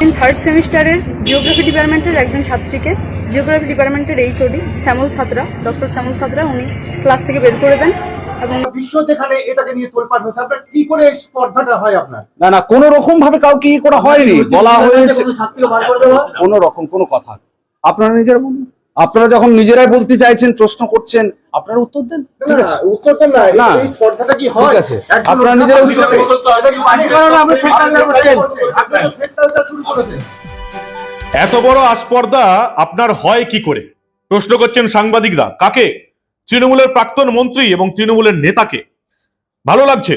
Third সেমিস্টারের geography ডিপার্টমেন্টের একজন ছাত্রীকে জিওগ্রাফি ডিপার্টমেন্টের এইচওডি শ্যামল সাতরা ডক্টর শ্যামল সাতরা উনি ক্লাস থেকে বের করে দেন এবং বিশ্ব যেখানে এটাকে নিয়ে তোলপাট হচ্ছে। আপনার কি করে স্পর্ধাটা হয় আপনার? না না কোনো রকম ভাবে কাউকে ই করা হয়নি। বলা হয়েছে কোনো ছাত্রীকে বার করে দেওয়া কোনো রকম কোনো কথা। আপনারা নিজের বলুন। আপনারা যখন নিজেরাই বলতে চাইছেন প্রশ্ন করছেন আপনারা উত্তর দেন। ঠিক আছে? উত্তরটা না না। এই স্পর্ধাটা কি হয়? ঠিক আছে। আপনারা নিজেরা উত্তর থ্রেড করছেন শুরু করেছেন। এত বড় আস্পর্ধা আপনার হয় কি করে? প্রশ্ন করছেন সাংবাদিকরা কাকে? তৃণমূলের প্রাক্তন মন্ত্রী এবং তৃণমূলের নেতাকে। ভালো লাগছে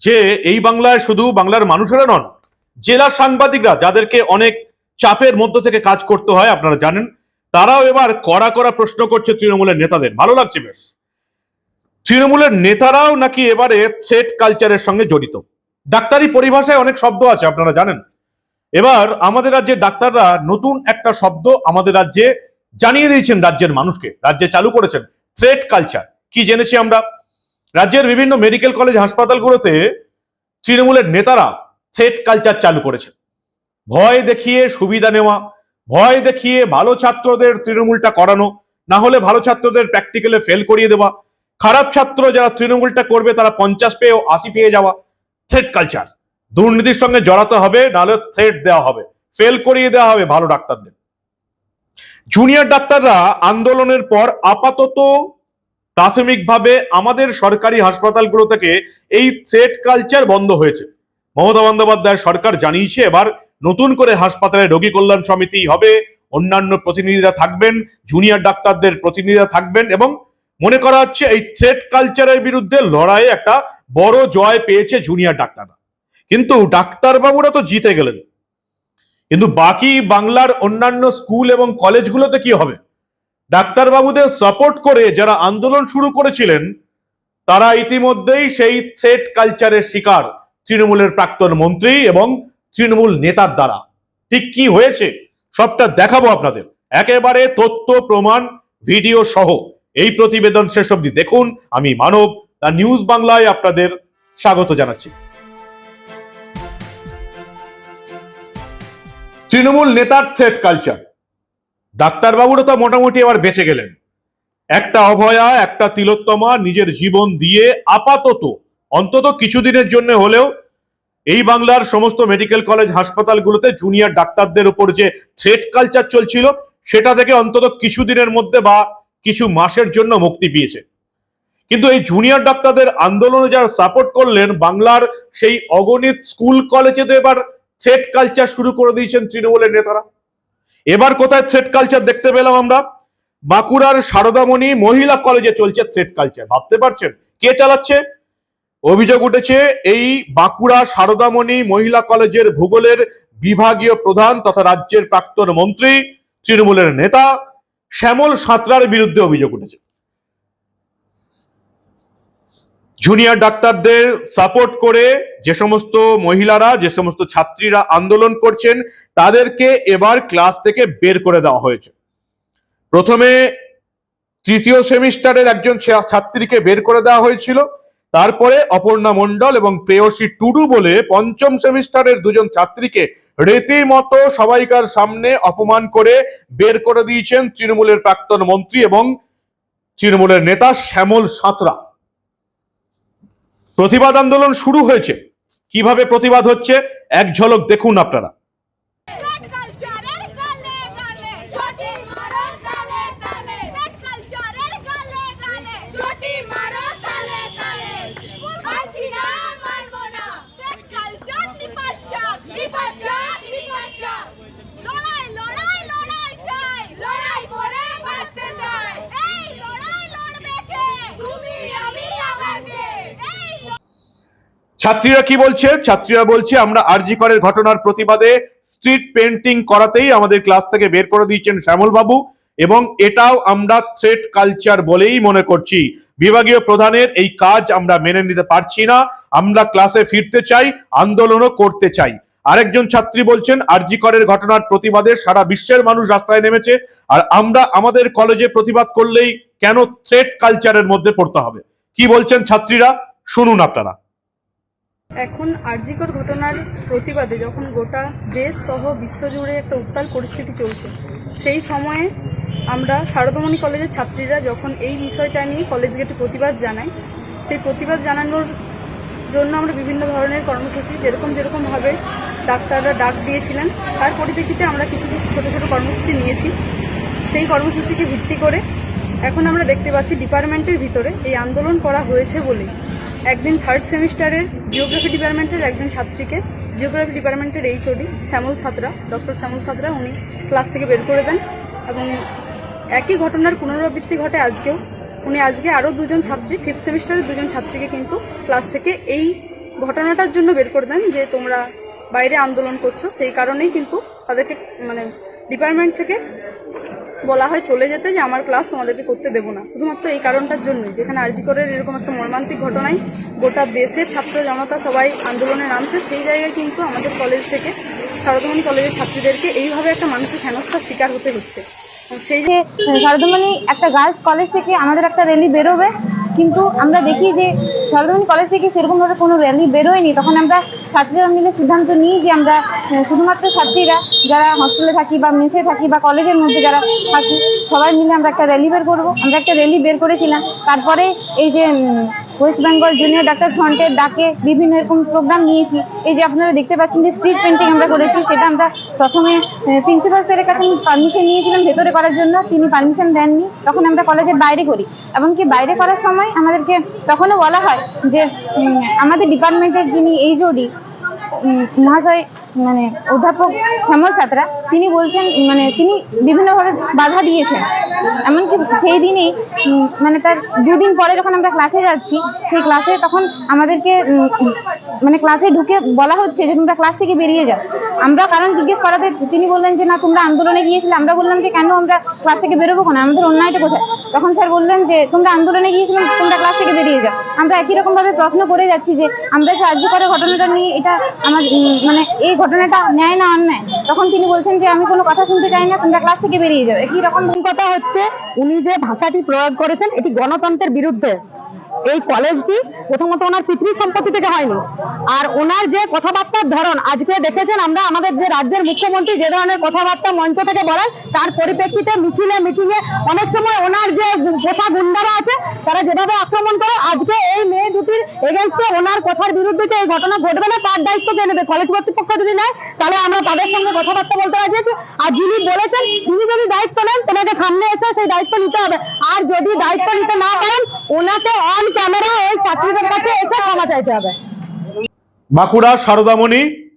যে এই বাংলায় শুধু বাংলার মানুষেরা নন জেলা সাংবাদিকরা যাদেরকে অনেক চাপের মধ্য থেকে কাজ করতে হয় আপনারা জানেন তারাও এবার কড়া কড়া প্রশ্ন করছে তৃণমূলের নেতাদের। ভালো লাগছে বেশ। তৃণমূলের নেতারাও নাকি এবারে থ্রেট কালচারের সঙ্গে জড়িত। ডাক্তারি পরিভাষায় অনেক শব্দ আছে, আপনারা জানেন। এবার আমাদের রাজ্যের ডাক্তাররা নতুন একটা শব্দ আমাদের রাজ্যে জানিয়ে দিয়েছেন রাজ্যের মানুষকে। রাজ্যে চালু করেছেন থ্রেট কালচার কি জেনেছি আমরা? রাজ্যের বিভিন্ন মেডিকেল কলেজ হাসপাতালগুলোতে তৃণমূলের নেতারা থ্রেট কালচার চালু করেছেন। ভয় দেখিয়ে সুবিধা নেওয়া ভয় দেখিয়ে ভালো ছাত্রদের তৃণমূলটা করানো, না হলে ভালো ছাত্রদের প্র্যাকটিক্যালে ফেল করিয়ে দেওয়া। খারাপ ছাত্র যারা তৃণমূলটা করবে, তারা পঞ্চাশ পেয়ে আশি পেয়ে যাওয়া। থ্রেট কালচার দুর্নীতির সঙ্গে জড়াতে হবে, নাহলে থ্রেট দেওয়া হবে। ফেল করিয়ে দেওয়া হবে ভালো ডাক্তারদের। জুনিয়র ডাক্তাররা আন্দোলনের পর আপাতত প্রাথমিকভাবে আমাদের সরকারি হাসপাতালগুলো থেকে এই থ্রেট কালচার বন্ধ হয়েছে। মমতা বন্দ্যোপাধ্যায় সরকার জানিয়েছে এবার নতুন করে হাসপাতালে রোগী কল্যাণ সমিতি হবে। অন্যান্য প্রতিনিধিরা থাকবেন জুনিয়র ডাক্তারদের প্রতিনিধিরা থাকবেন এবং মনে করা হচ্ছে এই থ্রেট কালচারের বিরুদ্ধে লড়াইয়ে একটা বড় জয় পেয়েছে জুনিয়র ডাক্তাররা। কিন্তু ডাক্তারবাবুরা তো জিতে গেলেন। কিন্তু বাকি বাংলার অন্যান্য স্কুল এবং কলেজগুলোতে কি হবে? ডাক্তারবাবুদের সাপোর্ট করে যারা আন্দোলন শুরু করেছিলেন, তারা ইতিমধ্যেই সেই থ্রেট কালচারের শিকার, তৃণমূলের প্রাক্তন মন্ত্রী এবং তৃণমূল নেতার দ্বারা। ঠিক কি হয়েছে? সবটা দেখাবো আপনাদের। একেবারে তথ্য, প্রমাণ, ভিডিও সহ। এই প্রতিবেদন শেষ অবধি দেখুন। আমি মানব নিউজ বাংলায় আপনাদের স্বাগত জানাচ্ছি। তৃণমূল নেতার থ্রেট কালচার ডাক্তারবাবুরা তো মোটামুটি এবার বেঁচে গেলেন। একটা অভয়া, একটা তিলোত্তমা নিজের জীবন দিয়ে আপাতত, অন্তত কিছুদিনের জন্য হলেও এই বাংলার সমস্ত মেডিকেল কলেজ হাসপাতালগুলোতে জুনিয়র ডাক্তারদের উপর যে থ্রেট কালচার চলছিল, সেটা থেকে অন্তত কিছুদিনের মধ্যে বা কিছু মাসের জন্য মুক্তি পেয়েছে। কিন্তু এই জুনিয়র ডাক্তারদের আন্দোলনে যারা সাপোর্ট করলেন, বাংলার সেই অগণিত স্কুল কলেজে তো এবার থ্রেট কালচার শুরু করে দিয়েছেন তৃণমূলের নেতারা। এবার কোথায় থ্রেট কালচার দেখতে পেলাম আমরা? বাঁকুড়ার সারদামণি মহিলা কলেজে চলছে থ্রেট কালচার ভাবতে পারছেন? কে চালাচ্ছে? অভিযোগ উঠেছে, এই বাঁকুড়া সারদামণি মহিলা কলেজের ভূগোলের বিভাগীয় প্রধান তথা রাজ্যের প্রাক্তন মন্ত্রী তৃণমূলের নেতা শ্যামল সাঁতরার বিরুদ্ধে অভিযোগ উঠেছে। জুনিয়র ডাক্তারদের সাপোর্ট করে যে সমস্ত মহিলারা, যে সমস্ত ছাত্রীরা আন্দোলন করছেন, তাদেরকে এবার ক্লাস থেকে বের করে দেওয়া হয়েছে। প্রথমে তৃতীয় সেমিস্টারের একজন ছাত্রীকে বের করে দেওয়া হয়েছিল। তারপরে অপর্ণা মণ্ডল এবং প্রেয়সী টুডু বলে পঞ্চম সেমিস্টারের দুজন ছাত্রীকে রীতিমতো সবাইকার সামনে অপমান করে বের করে দিয়েছেন তৃণমূলের প্রাক্তন মন্ত্রী এবং তৃণমূলের নেতা শ্যামল সাঁতরা। প্রতিবাদ আন্দোলন শুরু হয়েছে। কীভাবে প্রতিবাদ হচ্ছে? এক ঝলক দেখুন আপনারা পেট কালচারের গালে গালে ছোটি মারো তালে তালে পেট কালচারের গালে গালে ছোটি মারো তালে তালে আছি না মানবো না পেট কালচার নিপাচ্চা নিপাচ্চা নিপাচ্চা লড়াই লড়াই লড়াই চাই লড়াই করে বাঁচতে চাই এই লড়াই লড়বে কে তুমি আমি আবার কে এই ছাত্রীরা কি বলছে? ছাত্রীরা বলছে, আমরা আরজি করের ঘটনার প্রতিবাদে স্ট্রিট পেন্টিং করাতেই আমাদের ক্লাস থেকে বের করে দিয়েছেন শ্যামল বাবু এবং এটাও আমরা থ্রেট কালচার বলেই মনে করছি। বিভাগীয় প্রধানের এই কাজ আমরা মেনে নিতে পারছি না। আমরা ক্লাসে ফিরতে চাই, আন্দোলনও করতে চাই। আরেকজন ছাত্রী বলছেন আরজি করের ঘটনার প্রতিবাদে সারা বিশ্বের মানুষ রাস্তায় নেমেছে আর আমরা আমাদের কলেজে প্রতিবাদ করলেই কেন থ্রেট কালচারের মধ্যে পড়তে হবে? কি বলছেন ছাত্রীরা? শুনুন আপনারা। এখন আরজিকর ঘটনার প্রতিবাদে যখন গোটা দেশ সহ বিশ্বজুড়ে একটা উত্তাল পরিস্থিতি চলছে, সেই সময়ে আমরা সারদামণি কলেজের ছাত্রীরা যখন এই বিষয়টা নিয়ে কলেজ গেটে প্রতিবাদ জানাই, সেই প্রতিবাদ জানানোর জন্য আমরা বিভিন্ন ধরনের কর্মসূচি যেরকম যেরকমভাবে ডাক্তাররা ডাক দিয়েছিলেন, তার পরিপ্রেক্ষিতে আমরা কিছু কিছু ছোটো ছোটো কর্মসূচি নিয়েছি। সেই কর্মসূচিকে ভিত্তি করে এখন আমরা দেখতে পাচ্ছি ডিপার্টমেন্টের ভিতরে এই আন্দোলন করা হয়েছে বলে। একদিন থার্ড সেমিস্টারের জিওগ্রাফি ডিপার্টমেন্টের একজন ছাত্রীকে জিওগ্রাফি ডিপার্টমেন্টের এইচওডি শ্যামল সাতরা ডক্টর শ্যামল সাতরা, উনি ক্লাস থেকে বের করে দেন এবং একই ঘটনার পুনরাবৃত্তি ঘটে আজকেও। উনি আজকে আরও দুজন ছাত্রী ফিফথ সেমিস্টারের দুজন ছাত্রীকে কিন্তু ক্লাস থেকে এই ঘটনাটার জন্য বের করে দেন যে তোমরা বাইরে আন্দোলন করছ। সেই কারণেই কিন্তু তাদেরকে মানে ডিপার্টমেন্ট থেকে বলা হয় চলে যেতে যে আমার ক্লাস তোমাদেরকে করতে দেবো না। শুধুমাত্র এই কারণটার জন্যই। যেখানে আরজি করের এরকম একটা মর্মান্তিক ঘটনায় গোটা দেশের ছাত্র জনতা সবাই আন্দোলনে নামছে, সেই জায়গায় কিন্তু আমাদের কলেজ থেকে সারদামণি কলেজের ছাত্রীদেরকে এইভাবে একটা মানুষের হেনস্থার শিকার হতে হচ্ছে। সেই যে সারদমণি একটা গার্লস কলেজ থেকে আমাদের একটা র্যালি বেরোবে কিন্তু আমরা দেখি যে সরদমণি কলেজ থেকে সেরকমভাবে কোনো র্যালি বেরোয়নি। তখন আমরা ছাত্রীরা মিলে সিদ্ধান্ত নিই যে আমরা শুধুমাত্র ছাত্রীরা যারা হস্টেলে থাকি বা মেসে থাকি বা কলেজের মধ্যে যারা থাকি, সবাই মিলে আমরা একটা র্যালি বের করব। আমরা একটা র্যালি বের করেছিলাম। তারপরে এই যে ওয়েস্ট বেঙ্গল জুনিয়র ডাক্তার ফ্রন্টের ডাকে বিভিন্ন এরকম প্রোগ্রাম নিয়েছি। এই যে আপনারা দেখতে পাচ্ছেন যে স্ট্রিট পেন্টিং আমরা করেছি, সেটা আমরা প্রথমে প্রিন্সিপাল স্যারের কাছে আমি পারমিশন নিয়েছিলাম ভেতরে করার জন্য, তিনি পারমিশন দেননি। তখন আমরা কলেজের বাইরে করি। এমনকি বাইরে করার সময় আমাদেরকে তখনও বলা হয় যে আমাদের ডিপার্টমেন্টের যিনি এইচওডি মহাশয় মানে অধ্যাপক শ্যামল সাঁতরা, তিনি বলছেন মানে তিনি বিভিন্নভাবে বাধা দিয়েছেন। এমনকি সেই দিনেই মানে তার দুদিন পরে যখন আমরা ক্লাসে যাচ্ছি, সেই ক্লাসে তখন আমাদেরকে মানে ক্লাসে ঢুকে বলা হচ্ছে যে, তোমরা ক্লাস থেকে বেরিয়ে যাও। আমরা কারণ জিজ্ঞেস করাতে, তিনি বললেন যে, না, তোমরা আন্দোলনে গিয়েছিলে। আমরা বললাম যে, কেন আমরা ক্লাস থেকে বেরোবো কেন? আমাদের অন্যায়টা কোথায়? তখন স্যার বললেন যে, তোমরা আন্দোলনে গিয়েছিলে, তোমরা ক্লাস থেকে বেরিয়ে যাও। আমরা একই রকম ভাবে প্রশ্ন করে যাচ্ছি যে, আমরা সাহায্য করার ঘটনাটা নিয়ে এটা আমার মানে এই ঘটনাটা ন্যায় না অন্যায়? তখন তিনি বলছেন যে, আমি কোনো কথা শুনতে চাই না, তোমরা ক্লাস থেকে বেরিয়ে যাও। একই রকম কথা হচ্ছে, উনি যে ভাষাটি প্রয়োগ করেছেন, এটি গণতন্ত্রের বিরুদ্ধে। এই কলেজটি প্রথমত ওনার পিতৃ সম্পত্তি থেকে হয়নি। আর ওনার যে কথাবার্তার ধরন, আজকে দেখেছেন আমরা আমাদের যে রাজ্যের মুখ্যমন্ত্রী যে ধরনের কথাবার্তা মঞ্চ থেকে বলেন, তার পরিপ্রেক্ষিতে মিছিলে, মিটিংয়ে অনেক সময় ওনার যে পোষা গুন্ডারা আছে, তারা যেভাবে আক্রমণ করে, আজকে এই মেয়ে দুটির এগেনস্টে ওনার কথার বিরুদ্ধে যে এই ঘটনা ঘটবে না, তার দায়িত্ব কে নেবে? কলেজ কর্তৃপক্ষ যদি নেয় তাহলে আমরা তাদের সঙ্গে কথাবার্তা বলতে আছি। আর যিনি বলেছেন, তিনি যদি দায়িত্ব নেন, তোমাকে সামনে এসে সেই দায়িত্ব নিতে হবে। আর যদি দায়িত্ব নিতে না পারেন, ওনাকে অন ক্যামেরা ওই ছাত্রীদের কাছে এসে ক্ষমা চাইতে হবে। বাঁকুড়া সারদামণি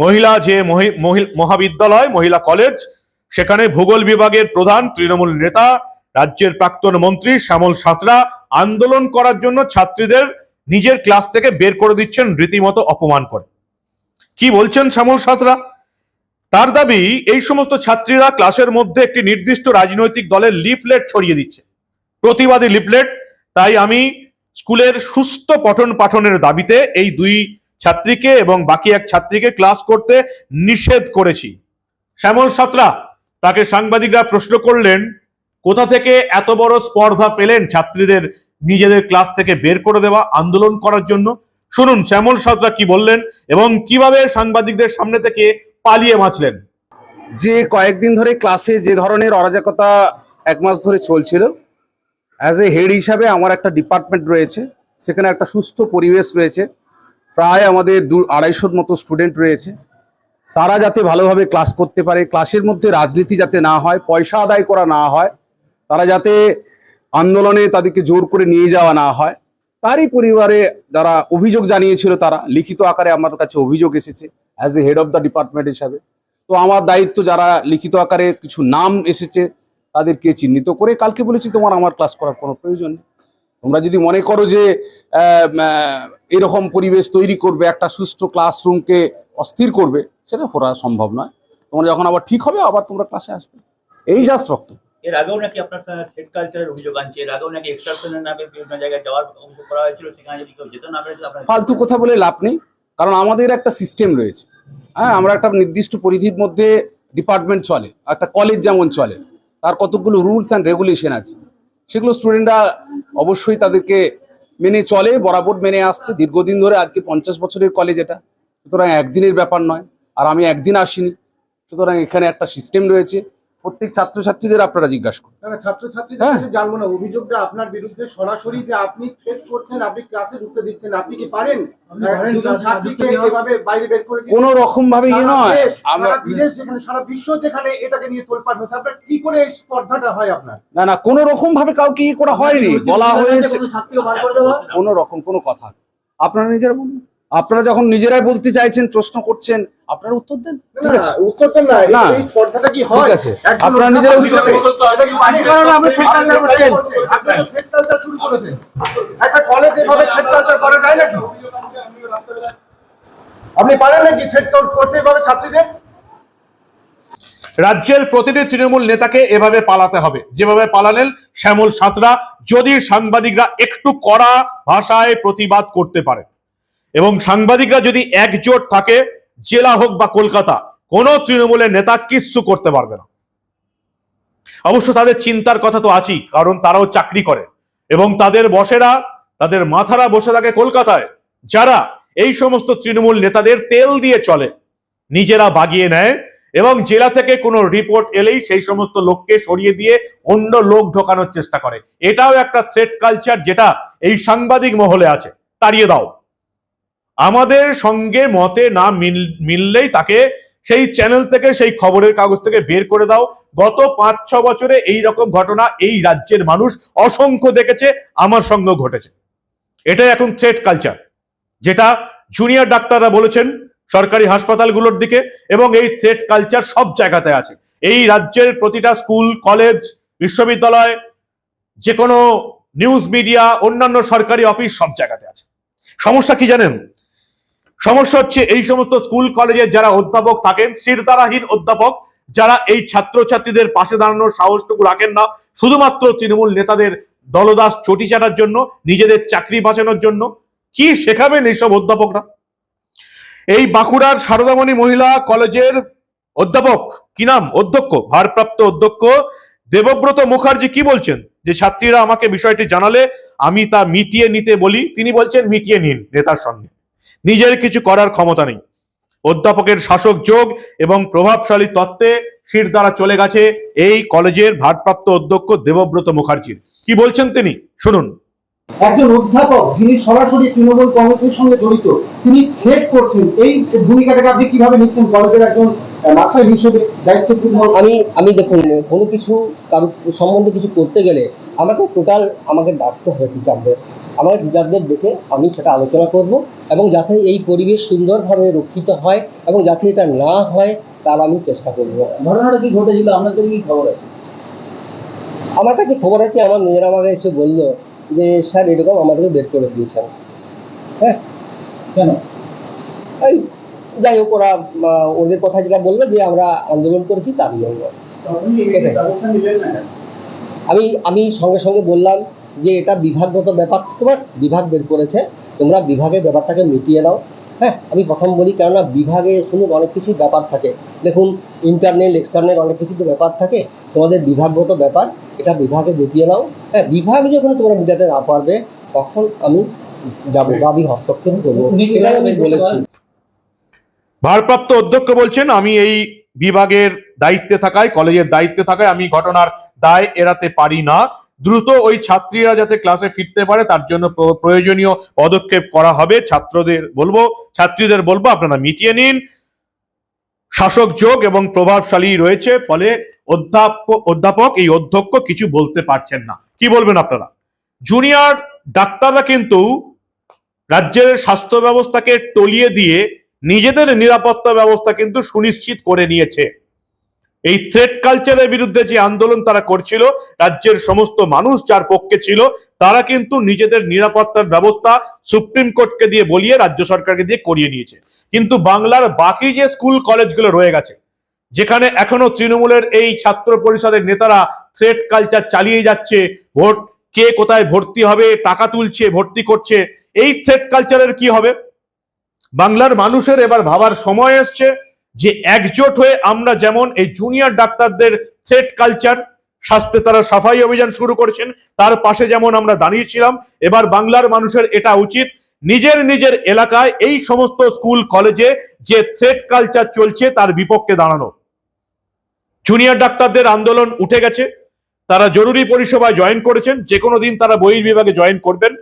মহিলা যে মহি- মহি- মহাবিদ্যালয়, মহিলা কলেজ সেখানে ভূগোল বিভাগের প্রধান তৃণমূল নেতা, রাজ্যের প্রাক্তন মন্ত্রী শ্যামল সাঁতরা আন্দোলন করার জন্য ছাত্রীদের নিজের ক্লাস থেকে বের করে দিচ্ছেন, রীতিমতো অপমান করে। কি বলছেন শ্যামল সাঁতরা? তার দাবি, এই সমস্ত ছাত্রীরা ক্লাসের মধ্যে একটি নির্দিষ্ট রাজনৈতিক দলের লিফলেট ছড়িয়ে দিচ্ছে। প্রতিবাদী লিফলেট। তাই আমি স্কুলের সুস্থ পঠন পাঠনের দাবিতে এই দুই ছাত্রীকে এবং বাকি এক ছাত্রীকে ক্লাস করতে নিষেধ করেছি। শ্যামল সাতরা, তাকে সাংবাদিকরা প্রশ্ন করলেন, কোথা থেকে এত বড় স্পর্ধা পেলেন ছাত্রীদের নিজেদের ক্লাস থেকে বের করে দেওয়া, আন্দোলন করার জন্য? শুনুন, শ্যামল সাতরা কি বললেন এবং কীভাবে সাংবাদিকদের সামনে থেকে পালিয়ে বাঁচলেন? যে কয়েকদিন ধরে ক্লাসে যে ধরনের অরাজকতা এক মাস ধরে চলছিল অ্যাজ এ হেড হিসাবে আমার একটা ডিপার্টমেন্ট রয়েছে, সেখানে একটা সুস্থ পরিবেশ রয়েছে, প্রায় আমাদের দু আড়াইশোর মতো স্টুডেন্ট রয়েছে। তারা যাতে ভালোভাবে ক্লাস করতে পারে ক্লাসের মধ্যে রাজনীতি যাতে না হয়, পয়সা আদায় করা না হয়, তারা যাতে আন্দোলনে তাদেরকে জোর করে নিয়ে যাওয়া না হয় তারই পরিবারে যারা অভিযোগ জানিয়েছিল তারা, লিখিত আকারে আমার কাছে অভিযোগ এসেছে as a head of the department হিসাবে। তো আমার দায়িত্ব যারা লিখিত আকারে কিছু নাম এসেছে, তাদেরকে চিহ্নিত করে কালকে বলেছি, তোমার আমার ক্লাস করার কোনো প্রয়োজন নেই। তোমরা যদি মনে করো যে এরকম পরিবেশ তৈরি করবে, একটা সুষ্ঠু ক্লাসরুমকে অস্থির করবে, সেটা করা সম্ভব নয়। তোমরা যখন আবার ঠিক হবে, আবার তোমরা ক্লাসে আসবে। এই জাস্ট রক্ত। এর আগেও নাকি আপনার সেট কালচারের অভিযোগ আনছে, এর আগেও নাকি এক্সট্রাকশনের নামে বিভিন্ন জায়গায় যাওয়ার অভিযোগ করা হয়েছিল, সেখানে যদি কেউ যেতে না ফালতু কথা বলে লাভ নেই, কারণ আমাদের একটা সিস্টেম রয়েছে। হ্যাঁ আমরা একটা নির্দিষ্ট পরিধির মধ্যে ডিপার্টমেন্ট চলে, একটা কলেজ যেমন চলে, তার কতগুলো রুলস অ্যান্ড রেগুলেশন আছে। সেগুলো স্টুডেন্টরা অবশ্যই তাদেরকে মেনে চলে, বরাবর মেনে আসছে। দীর্ঘদিন ধরে আজকে পঞ্চাশ বছরের কলেজ এটা, সুতরাং একদিনের ব্যাপার নয়, আর আমি একদিন আসিনি, সুতরাং এখানে একটা সিস্টেম রয়েছে। প্রত্যেক ছাত্রছাত্রীদের আপনারা জিজ্ঞাসা করুন। ছাত্রছাত্রীদের হ্যাঁ। জানব না অভিযোগটা আপনার বিরুদ্ধে সরাসরি যে আপনি থ্রেট করছেন আপনি ক্লাসে ঢুকতে দিচ্ছেন আপনি কি পারেন? দুজন ছাত্রীকে এভাবে বাইরে বের করে কোনো রকম ভাবে ইয়ে নয়। আমরা বিদেশ যেখানে সারা বিশ্ব যেখানে এটাকে নিয়ে তোলপাড় হচ্ছে আপনার কি করে এই স্পর্ধাটা হয় আপনার? না না কোনো রকম ভাবে কাউকে ইয়ে করা হয়নি। বলা হয়েছে। কোনো রকম কোনো কথা। আপনারা নিজেরা বলুন। আপনারা যখন নিজেরাই বলতে চাইছেন প্রশ্ন করছেন আপনারা উত্তর দেন। ঠিক না, আছে উত্তরটা না এই- না। এই স্পর্ধাটা কি হয়? ঠিক আছে। আপনারা নিজেরা উত্তর কি কারণে আপনি থ্রেট কালচার করছেন আপনি তো থ্রেট কালচার শুরু করেছেন একটা কলেজ এভাবে থ্রেট কালচার করা যায় নাকি? আপনি পারেন নাকি থ্রেট করতে এভাবে ছাত্রীদের? রাজ্যের প্রতিটি তৃণমূল নেতাকে এভাবে পালাতে হবে। যেভাবে পালালেন শ্যামল সাঁতরা যদি সাংবাদিকরা একটু কড়া ভাষায় প্রতিবাদ করতে পারে এবং সাংবাদিকরা যদি একজোট থাকে, জেলা হোক বা কলকাতা, কোনো তৃণমূলের নেতা কিচ্ছু করতে পারবে না। অবশ্য তাদের চিন্তার কথা তো আছেই, কারণ তারাও চাকরি করে। এবং তাদের বসেরা, তাদের মাথারা বসে থাকে কলকাতায়, যারা এই সমস্ত তৃণমূল নেতাদের তেল দিয়ে চলে, নিজেরা বাগিয়ে নেয় এবং জেলা থেকে কোনো রিপোর্ট এলেই সেই সমস্ত লোককে সরিয়ে দিয়ে অন্য লোক ঢোকানোর চেষ্টা করে। এটাও একটা থ্রেট কালচার যেটা এই সাংবাদিক মহলে আছে। তাড়িয়ে দাও। আমাদের সঙ্গে মতে না মিল, মিললেই তাকে সেই চ্যানেল থেকে, সেই খবরের কাগজ থেকে বের করে দাও। গত পাঁচ, ছ বছরে এই রকম ঘটনা এই রাজ্যের মানুষ অসংখ্য দেখেছে, আমার সঙ্গেও ঘটেছে। এটাই এখন থ্রেট কালচার যেটা জুনিয়র ডাক্তাররা বলেছেন সরকারি হাসপাতালগুলোর দিকে, এবং এই থ্রেট কালচার সব জায়গাতে আছে। এই রাজ্যের প্রতিটা স্কুল কলেজ বিশ্ববিদ্যালয় যে কোনো নিউজ মিডিয়া অন্যান্য সরকারি অফিস সব জায়গাতে আছে। সমস্যা কি জানেন? সমস্যা হচ্ছে এই সমস্ত স্কুল, কলেজের যারা অধ্যাপক থাকেন শিরদারাহীন অধ্যাপক, যারা এই ছাত্রছাত্রীদের পাশে দাঁড়ানোর সাহসটুকু রাখেন না, শুধুমাত্র তৃণমূল নেতাদের দলদাস চটি চাটার জন্য, নিজেদের চাকরি বাঁচানোর জন্য, কি শেখাবেন এইসব অধ্যাপকরা? এই বাঁকুড়ার সারদামণি মহিলা কলেজের অধ্যাপক, কি নাম? অধ্যক্ষ, ভারপ্রাপ্ত অধ্যক্ষ দেবব্রত মুখার্জি কি বলছেন? যে ছাত্রীরা আমাকে বিষয়টি জানালে আমি তা মিটিয়ে নিতে বলি, তিনি বলছেন মিটিয়ে নিন নেতার সঙ্গে। নিজের কিছু করার ক্ষমতা নেই। অধ্যাপকের শাসক যোগ এবং প্রভাবশালী তত্ত্বে শির দ্বারা চলে গেছে এই কলেজের ভারপ্রাপ্ত অধ্যক্ষ দেবব্রত মুখার্জির কি বলছেন তিনি? শুনুন। একজন অধ্যাপক যিনি সরাসরি তৃণমূল কংগ্রেসের সঙ্গে জড়িত, তিনি থ্রেট করছেন, এই ভূমিকাটাকে আপনি কীভাবে নিচ্ছেন? কলেজের একজন আহ, মাথা হিসেবে দায়িত্বপূর্ণ আমি আমি দেখুন কোনো কিছু কারও সম্বন্ধে কিছু করতে গেলে আমাকে টোটাল আমাকে ডাকতে হবে টিচারদের আমার টিচারদের দেখে আমি সেটা আলোচনা করব এবং যাতে এই পরিবেশ সুন্দরভাবে রক্ষিত হয় এবং যাতে এটা না হয় তার আমি চেষ্টা করব। ঘটনাটা কি ঘটেছিল? আপনাদের কি খবর আছে? আমার কাছে খবর আছে আমার মেয়েরা আমাকে এসে বলল যে স্যার এরকম আমাদেরকে বের করে দিয়েছেন। হ্যাঁ? কেন? এই যাই হোক ওরা ওদের কথা যেটা বলল যে আমরা আন্দোলন করেছি তার জন্য আমি আমি সঙ্গে সঙ্গে বললাম যে এটা বিভাগগত ব্যাপার। তোমার বিভাগ বের করেছে তোমরা বিভাগের ব্যাপারটাকে মিটিয়ে নাও। হ্যাঁ আমি প্রথম বলি কেননা বিভাগে শুনুন অনেক কিছু ব্যাপার থাকে। দেখুন ইন্টারনাল এক্সটার্নাল অনেক কিছু তো ব্যাপার থাকে। তোমাদের বিভাগগত ব্যাপার এটা বিভাগে মিটিয়ে নাও। হ্যাঁ বিভাগ যখন তোমরা মিটাতে না পারবে তখন আমি যাব বা আমি হস্তক্ষেপ করব। এটাই আমি বলেছি। ভারপ্রাপ্ত অধ্যক্ষ বলছেন, আমি এই বিভাগের দায়িত্বে থাকায়, কলেজের দায়িত্বে থাকায় আমি ঘটনার দায় এড়াতে পারি না। দ্রুত ওই ছাত্রীরা যাতে ক্লাসে ফিরতে পারে, তার জন্য প্র- প্রয়োজনীয় পদক্ষেপ করা হবে। ছাত্রদের বলব, ছাত্রীদের বলব, আপনারা মিটিয়ে নিন। শাসক যোগ এবং প্রভাবশালী রয়েছে, ফলে অধ্যাপক অধ্যাপক, এই অধ্যক্ষ কিছু বলতে পারছেন না। কি বলবেন আপনারা? জুনিয়র ডাক্তাররা কিন্তু রাজ্যের স্বাস্থ্য ব্যবস্থাকে টলিয়ে দিয়ে নিজেদের নিরাপত্তা ব্যবস্থা কিন্তু সুনিশ্চিত করে নিয়েছে। এই থ্রেড কালচারের বিরুদ্ধে যে আন্দোলন তারা করছিল, রাজ্যের সমস্ত মানুষ যার পক্ষে ছিল, তারা কিন্তু নিজেদের নিরাপত্তার ব্যবস্থা সুপ্রিম কোর্টকে দিয়ে বলিয়ে রাজ্য সরকারকে দিয়ে করিয়ে নিয়েছে। কিন্তু বাংলার বাকি যে স্কুল কলেজগুলো রয়ে গেছে, যেখানে এখনও তৃণমূলের এই ছাত্র পরিষদের নেতারা থ্রেড কালচার চালিয়ে যাচ্ছে, ভোট কে কোথায় ভর্তি হবে, টাকা তুলছে, ভর্তি করছে, এই থ্রেড কালচারের কি হবে? বাংলার মানুষের এবার ভাবার সময় এসছে যে একজোট হয়ে আমরা যেমন এই জুনিয়র ডাক্তারদের থ্রেড কালচার স্বাস্থ্যে তারা সাফাই অভিযান শুরু করেছেন, তার পাশে যেমন আমরা দাঁড়িয়েছিলাম, এবার বাংলার মানুষের এটা উচিত নিজের নিজের এলাকায় এই সমস্ত স্কুল কলেজে যে থ্রেট কালচার চলছে তার বিপক্ষে দাঁড়ানো। জুনিয়র ডাক্তারদের আন্দোলন উঠে গেছে, তারা জরুরি পরিষেবায় জয়েন করেছেন যে কোনো দিন তারা বহির বিভাগে জয়েন করবেন।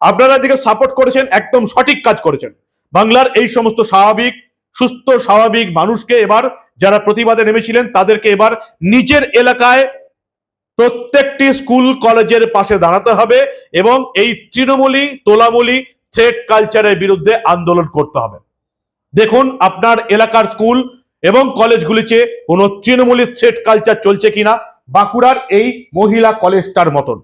আপনারা দিকে সাপোর্ট করেছেন, একদম সঠিক কাজ করেছেন। বাংলার এই সমস্ত স্বাভাবিক, সুস্থ, স্বাভাবিক মানুষকে এবার যারা প্রতিবাদে নেমেছিলেন, তাদেরকে এবার নিজের এলাকায় প্রত্যেকটি স্কুল, কলেজের পাশে দাঁড়াতে হবে এবং এই তৃণমূলী তোলামূলী থ্রেড কালচারের বিরুদ্ধে আন্দোলন করতে হবে। দেখুন, আপনার এলাকার স্কুল এবং কলেজগুলিতে কোনো তৃণমূলী থ্রেড কালচার চলছে কিনা, বাঁকুড়ার এই মহিলা কলেজটার মতন।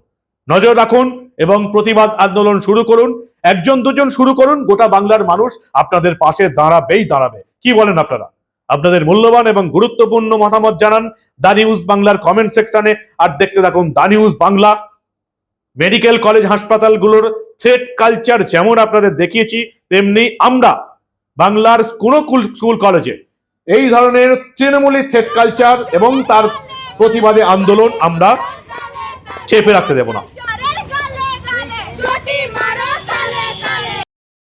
নজর রাখুন এবং প্রতিবাদ আন্দোলন শুরু করুন। একজন, দুজন শুরু করুন, গোটা বাংলার মানুষ আপনাদের পাশে দাঁড়াবেই দাঁড়াবে। কি বলেন আপনারা? আপনাদের মূল্যবান এবং গুরুত্বপূর্ণ মতামত জানান দা নিউজ বাংলার কমেন্ট সেকশনে আর দেখতে থাকুন the news Bangla. Medical college হাসপাতালগুলোর threat culture যেমন আপনাদের দেখিয়েছি, তেমনি আমরা বাংলার কোনো স্কুল, কলেজে এই ধরনের তৃণমূলী থ্রেড কালচার এবং তার প্রতিবাদে আন্দোলন আমরা চেপে রাখতে দেব না।